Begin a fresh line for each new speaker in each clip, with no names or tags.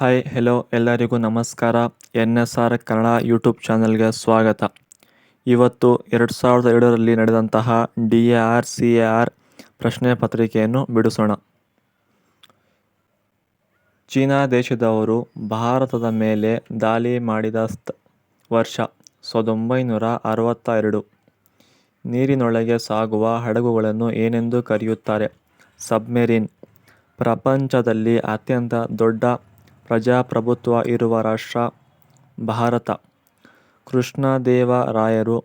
Hi hello ಎಲ್ಲರಿಗೂ ನಮಸ್ಕಾರ. N S R Kannada YouTube ಚಾನಲ್ಗೆ ಸ್ವಾಗತ. ಇವತ್ತು ಎರಡು ಸಾವಿರದ ಎರಡರಲ್ಲಿ ನಡೆದಂತಹ D A R C A R ಪ್ರಶ್ನೆ ಪತ್ರಿಕೆಯನ್ನು ಬಿಡಿಸೋಣ. ಚೀನಾ ದೇಶದವರು ಭಾರತದ ಮೇಲೆ ದಾಳಿ ಮಾಡಿದ ವರ್ಷ ಸಾವಿರದ ಒಂಬೈನೂರ ಅರವತ್ತ ಎರಡು ನೀರಿನೊಳಗೆ ಸಾಗುವ ಹಡಗುಗಳನ್ನು ಏನೆಂದು ಕರೆಯುತ್ತಾರೆ? ಸಬ್ಮೆರಿನ್. ಪ್ರಪಂಚದಲ್ಲಿ ಅತ್ಯಂತ ದೊಡ್ಡ ಪ್ರಜಾಪ್ರಭುತ್ವ ಇರುವ ರಾಷ್ಟ್ರ ಭಾರತ. ಕೃಷ್ಣದೇವರಾಯರು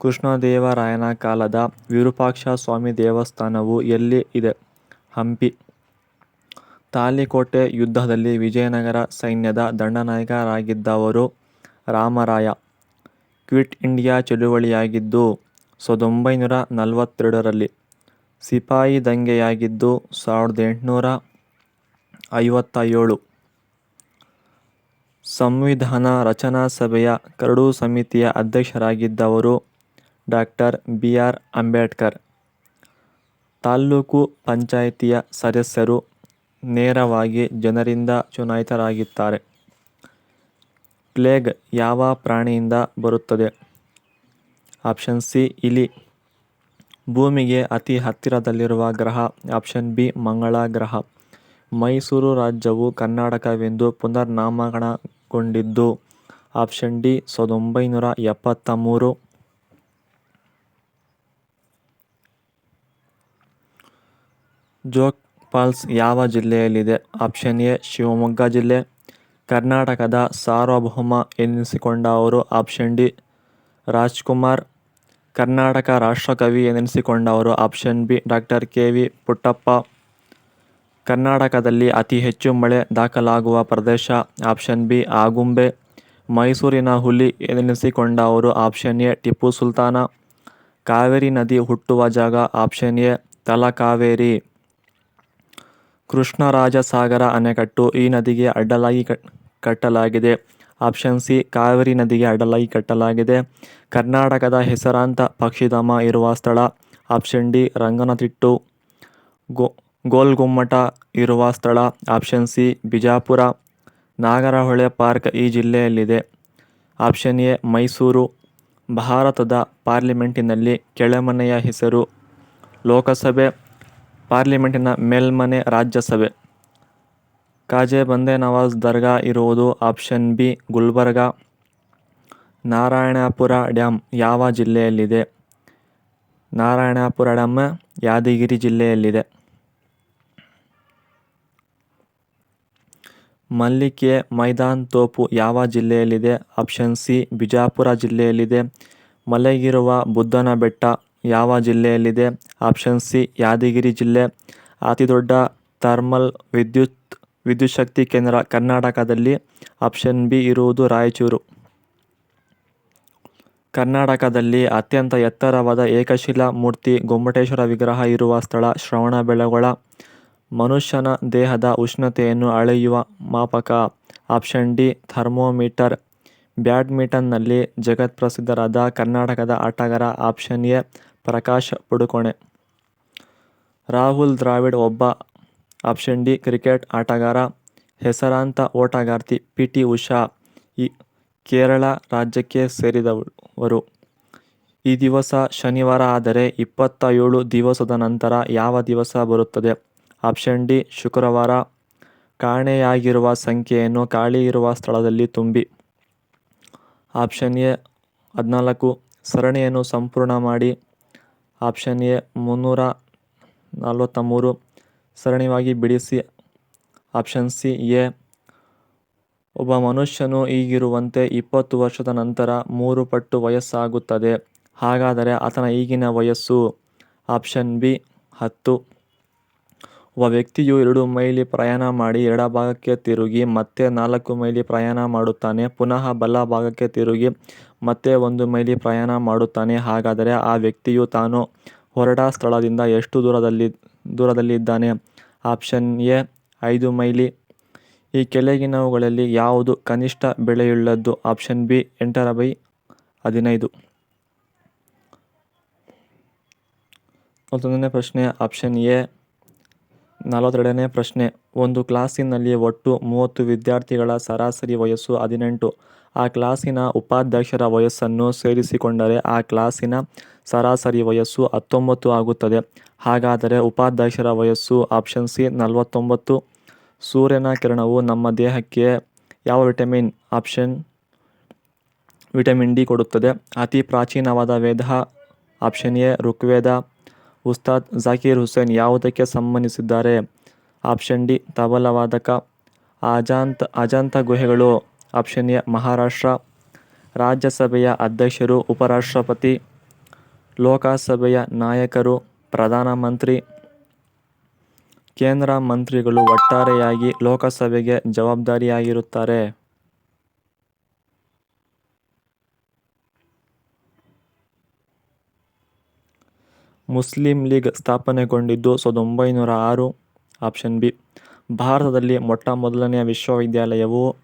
ಕೃಷ್ಣದೇವರಾಯನ ಕಾಲದ ವಿರೂಪಾಕ್ಷ ಸ್ವಾಮಿ ದೇವಸ್ಥಾನವು ಎಲ್ಲಿ ಇದೆ? ಹಂಪಿ. ತಾಲಿಕೋಟೆ ಯುದ್ಧದಲ್ಲಿ ವಿಜಯನಗರ ಸೈನ್ಯದ ದಂಡನಾಯಕರಾಗಿದ್ದವರು ರಾಮರಾಯ. ಕ್ವಿಟ್ ಇಂಡಿಯಾ ಚಳುವಳಿಯಾಗಿದ್ದು ಸಾವಿರದ ಒಂಬೈನೂರ ನಲವತ್ತೆರಡರಲ್ಲಿ ಸಿಪಾಯಿ ದಂಗೆಯಾಗಿದ್ದು ಸಾವಿರದ ಎಂಟುನೂರ ಐವತ್ತ ಏಳು ಸಂವಿಧಾನ ರಚನಾ ಸಭೆಯ ಕರಡು ಸಮಿತಿಯ ಅಧ್ಯಕ್ಷರಾಗಿದ್ದವರು doctor B R Ambedkar. Taluk ಪಂಚಾಯಿತಿಯ ಸದಸ್ಯರು ನೇರವಾಗಿ ಜನರಿಂದ ಚುನಾಯಿತರಾಗಿದ್ದಾರೆ. ಪ್ಲೇಗ್ ಯಾವ ಪ್ರಾಣಿಯಿಂದ ಬರುತ್ತದೆ? ಆಪ್ಷನ್ ಸಿ ಇಲಿ. ಭೂಮಿಗೆ ಅತಿ ಹತ್ತಿರದಲ್ಲಿರುವ ಗ್ರಹ ಆಪ್ಷನ್ ಬಿ ಮಂಗಳ ಗ್ರಹ ಮೈಸೂರು ರಾಜ್ಯವು ಕರ್ನಾಟಕವೆಂದು ಪುನರ್ನಾಮಕರಣಗೊಂಡಿದ್ದು ಆಪ್ಷನ್ ಡಿ ಸಾವಿರದ ಒಂಬೈನೂರ ಎಪ್ಪತ್ತ ಮೂರು ಜೋಕ್ ಫಾಲ್ಸ್ ಯಾವ ಜಿಲ್ಲೆಯಲ್ಲಿದೆ? ಆಪ್ಷನ್ ಎ ಶಿವಮೊಗ್ಗ ಜಿಲ್ಲೆ. ಕರ್ನಾಟಕದ ಸಾರ್ವಭೌಮ ಎನ್ನಿಸಿಕೊಂಡವರು ಆಪ್ಷನ್ ಡಿ ರಾಜ್ಕುಮಾರ್. ಕರ್ನಾಟಕ ರಾಷ್ಟ್ರಕವಿ ಎನಿಸಿಕೊಂಡವರು option B doctor K V Puttappa. ಕರ್ನಾಟಕದಲ್ಲಿ ಅತಿ ಹೆಚ್ಚು ಮಳೆ ದಾಖಲಾಗುವ ಪ್ರದೇಶ ಆಪ್ಷನ್ ಬಿ ಆಗುಂಬೆ. ಮೈಸೂರಿನ ಹುಲಿ ಎನಿಸಿಕೊಂಡವರು ಆಪ್ಷನ್ ಎ ಟಿಪ್ಪು ಸುಲ್ತಾನ. ಕಾವೇರಿ ನದಿ ಹುಟ್ಟುವ ಜಾಗ ಆಪ್ಷನ್ ಎ ತಲಕಾವೇರಿ ಕೃಷ್ಣರಾಜಸಾಗರ ಅಣೆಕಟ್ಟು ಈ ನದಿಗೆ ಅಡ್ಡಲಾಗಿ ಕಟ್ಟಲಾಗಿದೆ. ಆಪ್ಷನ್ ಸಿ ಕಾವೇರಿ ನದಿಗೆ ಅಡ್ಡಲಾಗಿ ಕಟ್ಟಲಾಗಿದೆ. ಕರ್ನಾಟಕದ ಹೆಸರಾಂತ ಪಕ್ಷಿಧಾಮ ಇರುವ ಸ್ಥಳ ಆಪ್ಷನ್ ಡಿ ರಂಗನತಿಟ್ಟು. ಗೋ ಗೋಲ್ಗುಮ್ಮಟ ಇರುವ ಸ್ಥಳ option C Bijapur. Nagarahole park ಈ ಜಿಲ್ಲೆಯಲ್ಲಿದೆ. Option A Mysuru. ಭಾರತದ ಪಾರ್ಲಿಮೆಂಟಿನಲ್ಲಿ ಕೆಳಮನೆಯ ಹೆಸರು ಲೋಕಸಭೆ ಪಾರ್ಲಿಮೆಂಟಿನ ಮೇಲ್ಮನೆ ರಾಜ್ಯಸಭೆ. ಕಾಜೆ ಬಂದೆ ನವಾಜ್ ದರ್ಗಾ ಇರುವುದು option B Gulbarga. Narayanapura dam ಯಾವ ಜಿಲ್ಲೆಯಲ್ಲಿದೆ? ನಾರಾಯಣಪುರ ಡ್ಯಾಮ್ ಯಾದಗಿರಿ ಜಿಲ್ಲೆಯಲ್ಲಿದೆ. ಮಲ್ಲಿಕೆ, ಮೈದಾನ್, ತೋಪು ಯಾವ ಜಿಲ್ಲೆಯಲ್ಲಿದೆ? ಆಪ್ಷನ್ ಸಿ ಬಿಜಾಪುರ ಜಿಲ್ಲೆಯಲ್ಲಿದೆ. ಮಲಗಿರುವ ಬುದ್ಧನ ಬೆಟ್ಟ ಯಾವ ಜಿಲ್ಲೆಯಲ್ಲಿದೆ? ಆಪ್ಷನ್ ಸಿ ಯಾದಗಿರಿ ಜಿಲ್ಲೆ. ಅತಿದೊಡ್ಡ ಥರ್ಮಲ್ ವಿದ್ಯುತ್ ವಿದ್ಯುತ್ ಶಕ್ತಿ ಕೇಂದ್ರ ಕರ್ನಾಟಕದಲ್ಲಿ ಆಪ್ಷನ್ ಬಿ ಇರುವುದು ರಾಯಚೂರು. ಕರ್ನಾಟಕದಲ್ಲಿ ಅತ್ಯಂತ ಎತ್ತರವಾದ ಏಕಶಿಲಾ ಮೂರ್ತಿ ಗೊಮ್ಮಟೇಶ್ವರ ವಿಗ್ರಹ ಇರುವ ಸ್ಥಳ ಶ್ರವಣಬೆಳಗೊಳ. ಮನುಷ್ಯನ ದೇಹದ ಉಷ್ಣತೆಯನ್ನು ಅಳೆಯುವ ಮಾಪಕ. Option D, thermometer. ಬ್ಯಾಡ್ಮಿಂಟನ್ನಲ್ಲಿ ಜಗತ್ಪ್ರಸಿದ್ಧರಾದ ಕರ್ನಾಟಕದ ಆಟಗಾರ ಆಪ್ಷನ್ ಎ, ಪ್ರಕಾಶ್ ಪಡುಕೋಣೆ. ರಾಹುಲ್ ದ್ರಾವಿಡ್ ಒಬ್ಬ. ಆಪ್ಷನ್ ಡಿ, ಕ್ರಿಕೆಟ್ ಆಟಗಾರ. ಹೆಸರಾಂತ ಓಟಗಾರ್ತಿ ಪಿ ಟಿ ಉಷಾ. ಈ ಕೇರಳ ರಾಜ್ಯಕ್ಕೆ ಸೇರಿದವರು. ಈ ದಿವಸ ಶನಿವಾರ ಆದರೆ ಇಪ್ಪತ್ತ ಏಳು ದಿವಸದ ನಂತರ ಯಾವ ದಿವಸ ಬರುತ್ತದೆ? ಆಪ್ಷನ್ ಡಿ, ಶುಕ್ರವಾರ. ಕಾಣೆಯಾಗಿರುವ ಸಂಖ್ಯೆಯನ್ನು ಖಾಲಿ ಇರುವ ಸ್ಥಳದಲ್ಲಿ ತುಂಬಿ. ಆಪ್ಷನ್ ಎ, ಹದಿನಾಲ್ಕು. ಸರಣಿಯನ್ನು ಸಂಪೂರ್ಣ ಮಾಡಿ. ಆಪ್ಷನ್ ಎ, ಮುನ್ನೂರ ನಲವತ್ತ ಮೂರು ಸರಣಿಯಾಗಿ ಬಿಡಿಸಿ. ಆಪ್ಷನ್ ಸಿ, ಎ, ಒಬ್ಬ ಮನುಷ್ಯನು ಈಗಿರುವಂತೆ ಇಪ್ಪತ್ತು ವರ್ಷದ ನಂತರ ಮೂರು ಪಟ್ಟು ವಯಸ್ಸಾಗುತ್ತದೆ. ಹಾಗಾದರೆ ಆತನ ಈಗಿನ ವಯಸ್ಸು? ಆಪ್ಷನ್ ಬಿ, ಹತ್ತು. ಒಬ್ಬ ವ್ಯಕ್ತಿಯು ಎರಡು ಮೈಲಿ ಪ್ರಯಾಣ ಮಾಡಿ ಎಡಭಾಗಕ್ಕೆ ತಿರುಗಿ ಮತ್ತೆ ನಾಲ್ಕು ಮೈಲಿ ಪ್ರಯಾಣ ಮಾಡುತ್ತಾನೆ. ಪುನಃ ಬಲ ಭಾಗಕ್ಕೆ ತಿರುಗಿ ಮತ್ತೆ ಒಂದು ಮೈಲಿ ಪ್ರಯಾಣ ಮಾಡುತ್ತಾನೆ. ಹಾಗಾದರೆ ಆ ವ್ಯಕ್ತಿಯು ತಾನು ಹೊರಟ ಸ್ಥಳದಿಂದ ಎಷ್ಟು ದೂರದಲ್ಲಿ, ದೂರದಲ್ಲಿದ್ದಾನೆ? ಆಪ್ಷನ್ ಎ, ಐದು ಮೈಲಿ. ಈ ಕೆಳಗಿನವುಗಳಲ್ಲಿ ಯಾವುದು ಕನಿಷ್ಠ ಬೆಲೆಯುಳ್ಳದ್ದು? ಆಪ್ಷನ್ ಬಿ, ಎಂಟರ ಬೈ ಹದಿನೈದು. ಮತ್ತೊಂದನೇ ಪ್ರಶ್ನೆ, ಆಪ್ಷನ್ ಎ ನಲವತ್ತೆರಡನೇ ಪ್ರಶ್ನೆ ಒಂದು ಕ್ಲಾಸಿನಲ್ಲಿ ಒಟ್ಟು ಮೂವತ್ತು ವಿದ್ಯಾರ್ಥಿಗಳ ಸರಾಸರಿ ವಯಸ್ಸು ಹದಿನೆಂಟು. ಆ ಕ್ಲಾಸಿನ ಉಪಾಧ್ಯಕ್ಷರ ವಯಸ್ಸನ್ನು ಸೇರಿಸಿಕೊಂಡರೆ ಆ ಕ್ಲಾಸಿನ ಸರಾಸರಿ ವಯಸ್ಸು ಹತ್ತೊಂಬತ್ತು ಆಗುತ್ತದೆ. ಹಾಗಾದರೆ ಉಪಾಧ್ಯಕ್ಷರ ವಯಸ್ಸು ಆಪ್ಷನ್ ಸಿ ನಲವತ್ತೊಂಬತ್ತು. ಸೂರ್ಯನ ಕಿರಣವು ನಮ್ಮ ದೇಹಕ್ಕೆ ಯಾವ ವಿಟಮಿನ್ ಆಪ್ಷನ್ ವಿಟಮಿನ್ ಡಿ ಕೊಡುತ್ತದೆ. ಅತಿ ಪ್ರಾಚೀನವಾದ ವೇದ ಆಪ್ಷನ್ ಎ ಋಗ್ವೇದ. ಉಸ್ತಾದ್ ಜಾಕೀರ್ ಹುಸೇನ್ ಯಾವುದಕ್ಕೆ ಸಂಬಂಧಿಸಿದ್ದಾರೆ ಆಪ್ಷನ್ ಡಿ, ತಬಲವಾದಕ. ಅಜಾಂತ ಗುಹೆಗಳು ಆಪ್ಷನ್ ಎ, ಮಹಾರಾಷ್ಟ್ರ. ರಾಜ್ಯಸಭೆಯ ಅಧ್ಯಕ್ಷರು, ಉಪರಾಷ್ಟ್ರಪತಿ. ಲೋಕಸಭೆಯ ನಾಯಕರು ಪ್ರಧಾನಮಂತ್ರಿ. ಕೇಂದ್ರ ಮಂತ್ರಿಗಳು ಒಟ್ಟಾರೆಯಾಗಿ ಲೋಕಸಭೆಗೆ ಜವಾಬ್ದಾರಿಯಾಗಿರುತ್ತಾರೆ. ಮುಸ್ಲಿಂ ಲೀಗ್ ಸ್ಥಾಪನೆಗೊಂಡಿದ್ದು ಸಾವಿರದ ಒಂಬೈನೂರ ಆರು. Option B. ಭಾರತದಲ್ಲಿ ಮೊಟ್ಟ ಮೊದಲನೆಯ ವಿಶ್ವವಿದ್ಯಾಲಯವು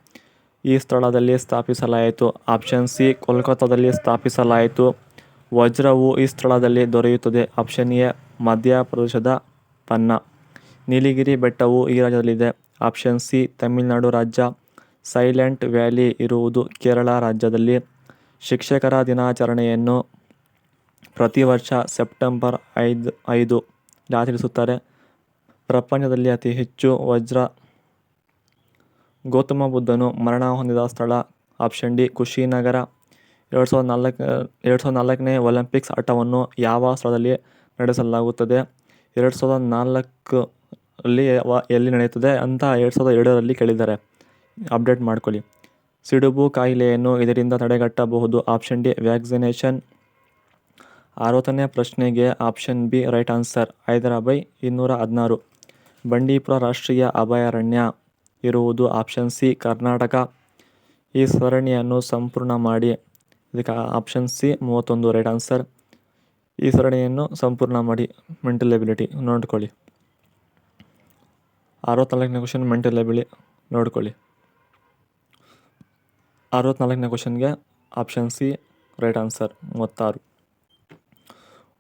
ಈ ಸ್ಥಳದಲ್ಲಿ ಸ್ಥಾಪಿಸಲಾಯಿತು. ಆಪ್ಷನ್ ಸಿ, ಕೋಲ್ಕತ್ತಾದಲ್ಲಿ ಸ್ಥಾಪಿಸಲಾಯಿತು. ವಜ್ರವು ಈ ಸ್ಥಳದಲ್ಲಿ ದೊರೆಯುತ್ತದೆ. ಆಪ್ಷನ್ ಎ, ಮಧ್ಯಪ್ರದೇಶದ ಪನ್ನಾ. ನೀಲಗಿರಿ ಬೆಟ್ಟವು ಈ ರಾಜ್ಯದಲ್ಲಿದೆ. ಆಪ್ಷನ್ ಸಿ, ತಮಿಳುನಾಡು ರಾಜ್ಯ. ಸೈಲೆಂಟ್ ವ್ಯಾಲಿ ಇರುವುದು ಕೇರಳ ರಾಜ್ಯದಲ್ಲಿ. ಶಿಕ್ಷಕರ ದಿನಾಚರಣೆಯನ್ನು ಪ್ರತಿ ವರ್ಷ ಸೆಪ್ಟೆಂಬರ್ ಐದು ಐದು ಆಚರಿಸುತ್ತಾರೆ. ಪ್ರಪಂಚದಲ್ಲಿ ಅತಿ ಹೆಚ್ಚು ವಜ್ರ ಗೌತಮ ಬುದ್ಧನು ಮರಣ ಹೊಂದಿದ ಸ್ಥಳ ಆಪ್ಷನ್ ಡಿ ಕುಶಿನಗರ. ಎರಡು ಸಾವಿರದ ನಾಲ್ಕನೇ ಒಲಿಂಪಿಕ್ಸ್ ಆಟವನ್ನು ಯಾವ ಸ್ಥಳದಲ್ಲಿ ನಡೆಸಲಾಗುತ್ತದೆ ಎರಡು ಸಾವಿರದ ನಾಲ್ಕು ಅಲ್ಲಿ ಎಲ್ಲಿ ನಡೆಯುತ್ತದೆ ಅಂತ ಎರಡು ಸಾವಿರದ ಎರಡರಲ್ಲಿ ಕೇಳಿದ್ದಾರೆ. ಅಪ್ಡೇಟ್ ಮಾಡ್ಕೊಳ್ಳಿ. ಸಿಡುಬು ಕಾಯಿಲೆಯನ್ನು ಇದರಿಂದ ತಡೆಗಟ್ಟಬಹುದು ಆಪ್ಷನ್ ಡಿ ವ್ಯಾಕ್ಸಿನೇಷನ್. ಅರವತ್ತನೇ ಪ್ರಶ್ನೆಗೆ ಆಪ್ಷನ್ ಬಿ ರೈಟ್ ಆನ್ಸರ್. ಐದರ ಬೈ ಇನ್ನೂರ ಹದಿನಾರು. ಬಂಡೀಪುರ ರಾಷ್ಟ್ರೀಯ ಅಭಯಾರಣ್ಯ ಇರುವುದು ಆಪ್ಷನ್ ಸಿ, ಕರ್ನಾಟಕ. ಈ ಸರಣಿಯನ್ನು ಸಂಪೂರ್ಣ ಮಾಡಿ ಇದಕ್ಕೆ ಆಪ್ಷನ್ ಸಿ ಮೂವತ್ತೊಂದು ರೈಟ್ ಆನ್ಸರ್. ಈ ಸರಣಿಯನ್ನು ಸಂಪೂರ್ಣ ಮಾಡಿ ಮೆಂಟಲ್ ಎಬಿಲಿಟಿ ನೋಡ್ಕೊಳ್ಳಿ. ಅರವತ್ನಾಲ್ಕನೇ ಕ್ವಶನ್ ಮೆಂಟಲ್ ಎಬಿಲಿ ನೋಡ್ಕೊಳ್ಳಿ. ಅರವತ್ನಾಲ್ಕನೇ ಕ್ವಶನ್ಗೆ ಆಪ್ಷನ್ ಸಿ ರೈಟ್ ಆನ್ಸರ್ ಮೂವತ್ತಾರು.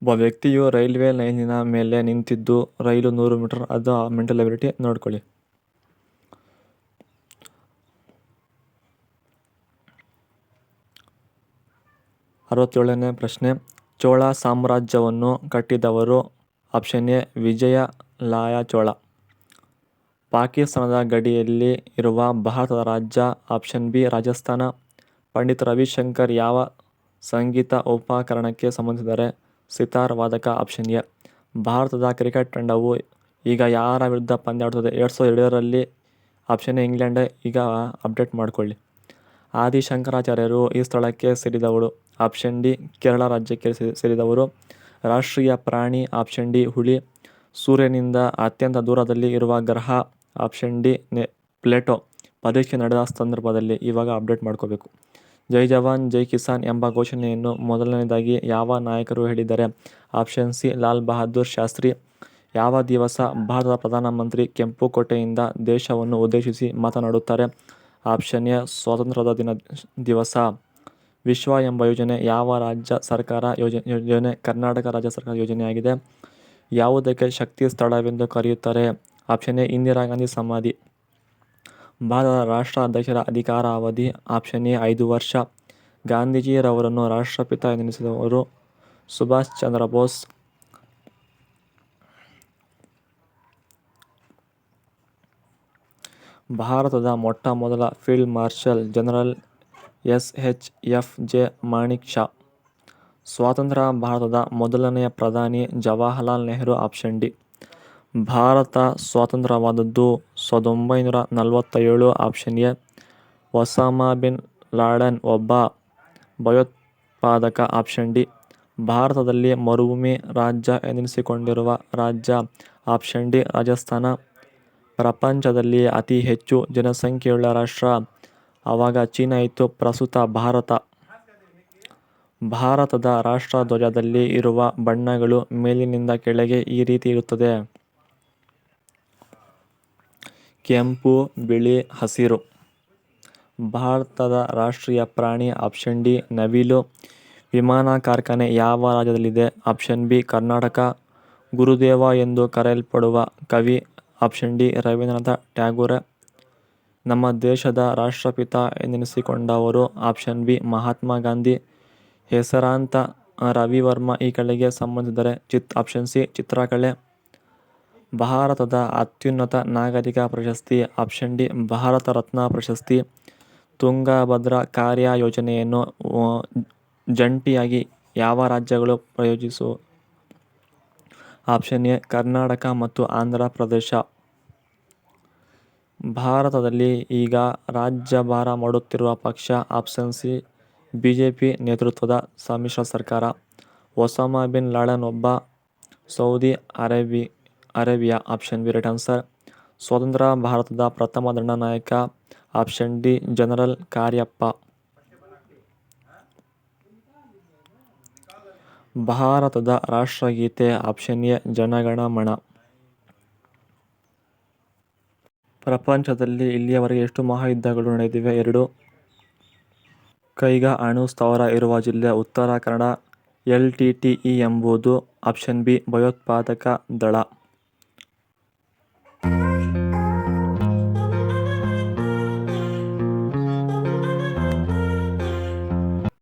ಒಬ್ಬ ವ್ಯಕ್ತಿಯು ರೈಲ್ವೆ ಲೈನಿನ ಮೇಲೆ ನಿಂತಿದ್ದು, ರೈಲು ನೂರು ಮೀಟರ್ ಅದು ಮೆಂಟಲ್ ಎಬಿಲಿಟಿ ನೋಡ್ಕೊಳ್ಳಿ. ಅರವತ್ತೇಳನೇ ಪ್ರಶ್ನೆ ಚೋಳ ಸಾಮ್ರಾಜ್ಯವನ್ನು ಕಟ್ಟಿದವರು option A, Vijayalaya Chola. ಪಾಕಿಸ್ತಾನದ ಗಡಿಯಲ್ಲಿ ಇರುವ ಭಾರತದ ರಾಜ್ಯ ಆಪ್ಷನ್ ಬಿ, ರಾಜಸ್ಥಾನ. ಪಂಡಿತ್ ರವಿಶಂಕರ್ ಯಾವ ಸಂಗೀತ ಉಪಕರಣಕ್ಕೆ ಸಂಬಂಧಿಸಿದ್ದಾರೆ ಸಿತಾರ್ ವಾದಕ ಆಪ್ಷನ್ ಎ. ಭಾರತದ ಕ್ರಿಕೆಟ್ ತಂಡವು ಈಗ ಯಾರ ವಿರುದ್ಧ ಪಂದ್ಯ ಆಡುತ್ತದೆ ಎರಡು ಸಾವಿರದ ಎರಡರಲ್ಲಿ ಆಪ್ಷನ್ ಎ ಇಂಗ್ಲೆಂಡ್. ಈಗ ಅಪ್ಡೇಟ್ ಮಾಡಿಕೊಳ್ಳಿ ಆದಿಶಂಕರಾಚಾರ್ಯರು ಈ ಸ್ಥಳಕ್ಕೆ ಸೇರಿದವರು ಆಪ್ಷನ್ ಡಿ ಕೇರಳ ರಾಜ್ಯಕ್ಕೆ ಸೇರಿದವರು. ರಾಷ್ಟ್ರೀಯ ಪ್ರಾಣಿ ಆಪ್ಷನ್ ಡಿ ಹುಲಿ. ಸೂರ್ಯನಿಂದ ಅತ್ಯಂತ ದೂರದಲ್ಲಿ ಇರುವ ಗ್ರಹ ಆಪ್ಷನ್ ಡಿ ಪ್ಲೇಟೋ ಪರೀಕ್ಷೆ ನಡೆದ ಸಂದರ್ಭದಲ್ಲಿ ಇವಾಗ ಅಪ್ಡೇಟ್ ಮಾಡ್ಕೋಬೇಕು. ಜೈ ಜವಾನ್, ಜೈ ಕಿಸಾನ್ ಎಂಬ ಘೋಷಣೆಯನ್ನು ಮೊದಲನೆಯದಾಗಿ ಯಾವ ನಾಯಕರು ಹೇಳಿದ್ದಾರೆ ಆಪ್ಷನ್ ಸಿ, ಲಾಲ್ ಬಹದ್ದೂರ್ ಶಾಸ್ತ್ರಿ. ಯಾವ ದಿವಸ ಭಾರತದ ಪ್ರಧಾನಮಂತ್ರಿ ಕೆಂಪುಕೋಟೆಯಿಂದ ದೇಶವನ್ನು ಉದ್ದೇಶಿಸಿ ಮಾತನಾಡುತ್ತಾರೆ ಆಪ್ಷನ್ ಎ, ಸ್ವಾತಂತ್ರ್ಯದ ದಿವಸ. ವಿಶ್ವ ಎಂಬ ಯೋಜನೆ ಯಾವ ರಾಜ್ಯ ಸರ್ಕಾರ ಯೋಜನೆ, ಕರ್ನಾಟಕ ರಾಜ್ಯ ಸರ್ಕಾರ ಯೋಜನೆಯಾಗಿದೆ. ಯಾವುದಕ್ಕೆ ಶಕ್ತಿ ಸ್ಥಳವೆಂದು ಕರೆಯುತ್ತಾರೆ ಆಪ್ಷನ್ ಎ, ಇಂದಿರಾ ಗಾಂಧಿ ಸಮಾಧಿ. ಭಾರತದ ರಾಷ್ಟ್ರಾಧ್ಯಕ್ಷರ ಅಧಿಕಾರಾವಧಿ ಎ, ಐದು ವರ್ಷ. ಗಾಂಧೀಜಿಯವರನ್ನು ರಾಷ್ಟ್ರಪಿತ ಎನಿಸಿದವರು ಸುಭಾಷ್ ಚಂದ್ರ ಬೋಸ್. ಭಾರತದ ಮೊಟ್ಟ ಮೊದಲ field marshal general S. H. F. J. Manekshaw ಸ್ವಾತಂತ್ರ್ಯ ಭಾರತದ ಮೊದಲನೆಯ ಪ್ರಧಾನಿ ಜವಾಹರಲಾಲ್ ನೆಹರು ಆಪ್ಷನ್ ಡಿ. ಭಾರತ ಸ್ವಾತಂತ್ರ್ಯವಾದದ್ದು ಸಾವಿರದ ಒಂಭೈನೂರ ನಲವತ್ತೇಳು option A. Osama bin Laden ಒಬ್ಬ ಭಯೋತ್ಪಾದಕ ಆಪ್ಷನ್ ಡಿ. ಭಾರತದಲ್ಲಿ ಮರುಭೂಮಿ ರಾಜ್ಯ ಎಂದೆನಿಸಿಕೊಂಡಿರುವ ರಾಜ್ಯ ಆಪ್ಷನ್ ಡಿ ರಾಜಸ್ಥಾನ. ಪ್ರಪಂಚದಲ್ಲಿ ಅತಿ ಹೆಚ್ಚು ಜನಸಂಖ್ಯೆಯುಳ್ಳ ರಾಷ್ಟ್ರ ಆವಾಗ ಚೀನಾ ಇತ್ತು ಪ್ರಸ್ತುತ ಭಾರತ. ಭಾರತದ ರಾಷ್ಟ್ರಧ್ವಜದಲ್ಲಿ ಇರುವ ಬಣ್ಣಗಳು ಮೇಲಿನಿಂದ ಕೆಳಗೆ ಈ ರೀತಿ ಇರುತ್ತದೆ. ಕೆಂಪು, ಬಿಳಿ, ಹಸಿರು. ಭಾರತದ ರಾಷ್ಟ್ರೀಯ ಪ್ರಾಣಿ ಆಪ್ಷನ್ ಡಿ ನವಿಲು. ವಿಮಾನ ಕಾರ್ಖಾನೆ ಯಾವ ರಾಜ್ಯದಲ್ಲಿದೆ ಆಪ್ಷನ್ ಬಿ ಕರ್ನಾಟಕ. ಗುರುದೇವ ಎಂದು ಕರೆಯಲ್ಪಡುವ ಕವಿ ಆಪ್ಷನ್ ಡಿ ರವೀಂದ್ರನಾಥ ಟ್ಯಾಗೂರ ನಮ್ಮ ದೇಶದ ರಾಷ್ಟ್ರಪಿತ ಎಂದೆನಿಸಿಕೊಂಡವರು ಆಪ್ಷನ್ ಬಿ ಮಹಾತ್ಮ ಗಾಂಧಿ ಹೆಸರಾಂತ ರವಿವರ್ಮ ಈ ಕಡೆಗೆ ಸಂಬಂಧಿಸಿದರೆ ಚಿತ್ ಆಪ್ಷನ್ ಸಿ ಚಿತ್ರಕಲೆ ಭಾರತದ ಅತ್ಯುನ್ನತ ನಾಗರಿಕ ಪ್ರಶಸ್ತಿ ಆಪ್ಷನ್ ಡಿ, ಭಾರತ ರತ್ನ ಪ್ರಶಸ್ತಿ. ತುಂಗಭದ್ರಾ ಕಾರ್ಯಯೋಜನೆಯನ್ನು ಜಂಟಿಯಾಗಿ ಯಾವ ರಾಜ್ಯಗಳು ಪ್ರಯೋಜಿಸು? ಆಪ್ಷನ್ ಎ, ಕರ್ನಾಟಕ ಮತ್ತು ಆಂಧ್ರ ಪ್ರದೇಶ. ಭಾರತದಲ್ಲಿ ಈಗ ರಾಜ್ಯಭಾರ ಮಾಡುತ್ತಿರುವ ಪಕ್ಷ ಆಪ್ಷನ್ ಸಿ, ಬಿಜೆಪಿ ನೇತೃತ್ವದ ಸಮ್ಮಿಶ್ರ ಸರ್ಕಾರ. ಒಸಾಮಾ ಬಿನ್ ಲಾಡನ್ ಒಬ್ಬ, Saudi Arabia option B right answer. ಸ್ವತಂತ್ರ ಭಾರತದ ಪ್ರಥಮ ದಂಡನಾಯಕ ಆಪ್ಷನ್ ಡಿ ಜನರಲ್ ಕಾರ್ಯಪ್ಪ. ಭಾರತದ ರಾಷ್ಟ್ರಗೀತೆ ಆಪ್ಷನ್ ಎ ಜನಗಣ ಮನ ಪ್ರಪಂಚದಲ್ಲಿ ಇಲ್ಲಿಯವರೆಗೆ ಎಷ್ಟು ಮಹಾಯುದ್ಧಗಳು ನಡೆದಿವೆ ಎರಡು. ಕೈಗ ಅಣು ಸ್ಥಾವರ ಇರುವ ಜಿಲ್ಲೆ Uttara Kannada. L T T E ಎಂಬುದು ಆಪ್ಷನ್ ಬಿ ಭಯೋತ್ಪಾದಕ ದಳ.